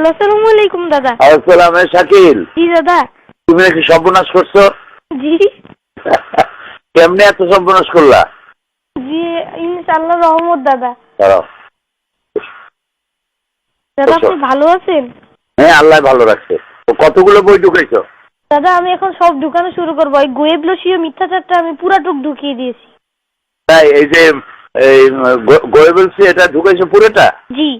আসসালামু আলাইকুম দাদা। আসসালাম শাকিল। জি দাদা। তুমি নাকি সর্বনাশ করছ? জি। কেমনে এত সর্বনাশ করলা? জি ইনশাআল্লাহ রহমত দাদা। দাঁড়াও। দাদা আপনি ভালো আছেন? হ্যাঁ আল্লাহ ভালো রাখছে। তো কতগুলো বই ঢুকাইছো দাদা আমি এখন সব ঢুকানো শুরু করব। ওই গোয়েবলসীয় মিথ্যাচারটা আমি পুরাটুক ঢুকিয়ে দিয়েছি। তাই এই যে এই গোয়েবলসি এটা ঢুকাইছো পুরোটা? জি।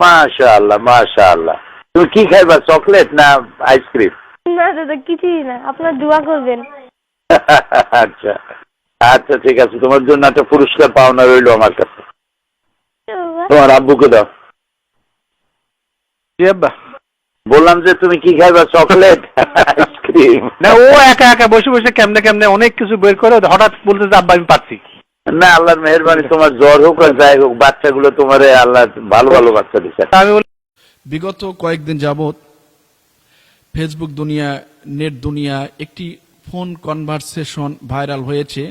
মাশা আল্লাহ মাশা আল্লাহ তুমি কি খাইবা চকলেট না আইসক্রিম না দাদা কিছুই না। আপনার দোয়া করবেন। আচ্ছা। আচ্ছা ঠিক আছে। তোমার জন্য একটা পুরস্কার পাওনা রইল আমার কাছে। তোমার আব্বুকে দাও। বললাম যে তুমি কি খাইবা চকলেট আইসক্রিম না ও একা একা বসে বসে কেমনে কেমনে অনেক কিছু বের করে হঠাৎ বলতে যে আব্বা আমি পাচ্ছি না আল্লাহর মেহরবানি তোমার জ্বর হোক আর যাই হোক বাচ্চাগুলো তোমার আল্লাহ ভালো ভালো বাচ্চা দিচ্ছে আমি বিগত কয়েকদিন যাবৎ ফেসবুক দুনিয়া নেট দুনিয়া একটি ফোন কনভারসেশন ভাইরাল হয়েছে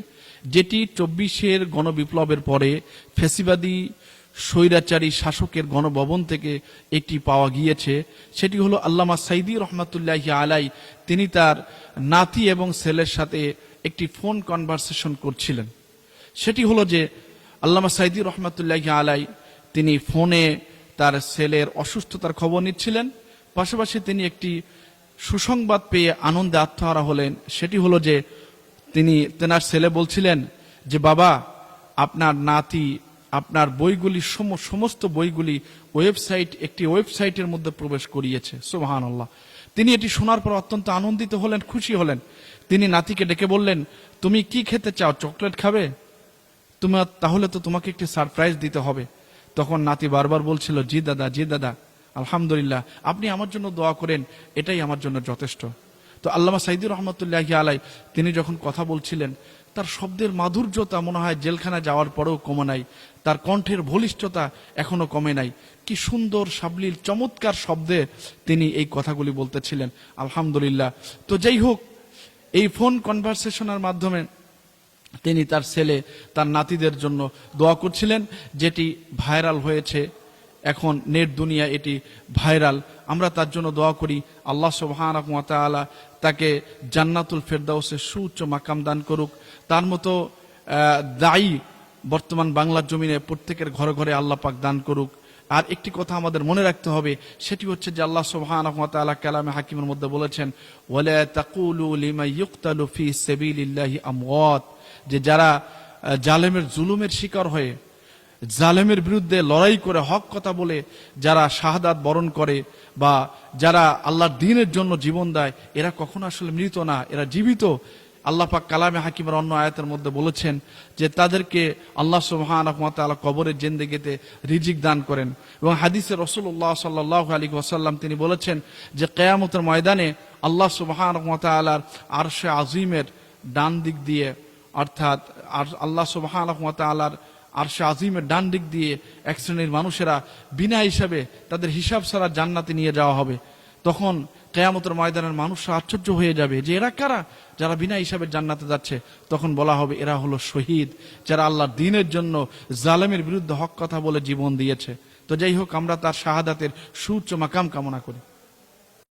যেটি চব্বিশের গণবিপ্লবের পরে ফেসিবাদী স্বৈরাচারী শাসকের গণভবন থেকে একটি পাওয়া গিয়েছে। সেটি হলো আল্লামা সাইদি রহমাতুল্লাহ আলাই তিনি তার নাতি এবং ছেলের সাথে একটি ফোন কনভারসেশন করছিলেন। সেটি হলো যে আল্লামা সাইদি রহমাতুল্লাহ আলাই তিনি ফোনে তার ছেলের অসুস্থতার খবর নিচ্ছিলেন। পাশাপাশি তিনি একটি সুসংবাদ পেয়ে আনন্দে আত্মহারা হলেন। সেটি হলো যে তিনি, তেনার ছেলে বলছিলেন যে, বাবা, আপনার নাতি, আপনার বইগুলি সম- সমস্ত বইগুলি ওয়েবসাইট, একটি ওয়েবসাইটের মধ্যে প্রবেশ করিয়েছে। সুবাহান আল্লাহ তিনি এটি শোনার পর অত্যন্ত আনন্দিত হলেন, খুশি হলেন। তিনি নাতিকে ডেকে বললেন, তুমি কি খেতে চাও? চকলেট খাবে? তোমার তাহলে তো তোমাকে একটি সারপ্রাইজ দিতে হবে। তখন নাতি বারবার বলছিল, জি দাদা জি দাদা, আলহামদুলিল্লাহ, আপনি আমার জন্য দোয়া করেন, এটাই আমার জন্য যথেষ্ট। তো আল্লামা সাইদুর রহমতুল্লাহ আলাই, তিনি যখন কথা বলছিলেন, তার শব্দের মাধুর্যতা মনে হয় জেলখানা যাওয়ার পরেও কমে নাই, তার কণ্ঠের বলিষ্ঠতা এখনও কমে নাই। কি সুন্দর, সাবলীল, চমৎকার শব্দে তিনি এই কথাগুলি বলতেছিলেন, আলহামদুলিল্লাহ। তো যাই হোক, এই ফোন কনভারসেশনের মাধ্যমে তিনি তার ছেলে, তার নাতিদের জন্য দোয়া করছিলেন, যেটি ভাইরাল হয়েছে। এখন নেট দুনিয়া এটি ভাইরাল। আমরা তার জন্য দোয়া করি, আল্লাহ সুবহানাহু ওয়া তাকে জান্নাতুল ফেরদাউসের সুউচ্চ মাকাম দান করুক। তার মতো দায়ী বর্তমান বাংলার জমিনে প্রত্যেকের ঘরে ঘরে আল্লাহ পাক দান করুক। আর একটি কথা আমাদের মনে রাখতে হবে, সেটি হচ্ছে যে আল্লাহ তাআলা কালামে হাকিমের মধ্যে বলেছেন যে যারা জালেমের জুলুমের শিকার হয়ে, জালেমের বিরুদ্ধে লড়াই করে হক কথা বলে, যারা শাহাদাত বরণ করে, বা যারা আল্লাহর দিনের জন্য জীবন দেয়, এরা কখনো আসলে মৃত না, এরা জীবিত। আল্লাহ পাক কালামে হাকিমের অন্য আয়াতের মধ্যে বলেছেন যে তাদেরকে আল্লাহ সুবহানাহু ওয়া তাআলা কবরের জিন্দেগিতে রিজিক দান করেন। এবং হাদিসে রসুল্লাহ সাল্লাহ আলী ওয়াসাল্লাম তিনি বলেছেন যে কেয়ামতের ময়দানে আল্লাহ সুবহানাহু ওয়া তাআলার আরশে আজিমের ডান দিক দিয়ে অর্থাৎ আর- আল্লাহ সুবহানাহু ওয়া তাআলার আরশে আজিমের ডান দিক দিয়ে এক শ্রেণির মানুষেরা বিনা হিসাবে তাদের হিসাব ছাড়া জান্নাতে নিয়ে যাওয়া হবে। তখন কেয়ামতের ময়দানের মানুষরা আশ্চর্য হয়ে যাবে যে এরা কারা? যারা বিনা হিসাবে জান্নাতে যাচ্ছে। তখন বলা হবে, এরা হলো শহীদ, যারা আল্লাহর দিনের জন্য জালেমের বিরুদ্ধে হক কথা বলে জীবন দিয়েছে। তো যাই হোক, আমরা তার শাহাদাতের সুউচ্চ মাকাম কামনা করি।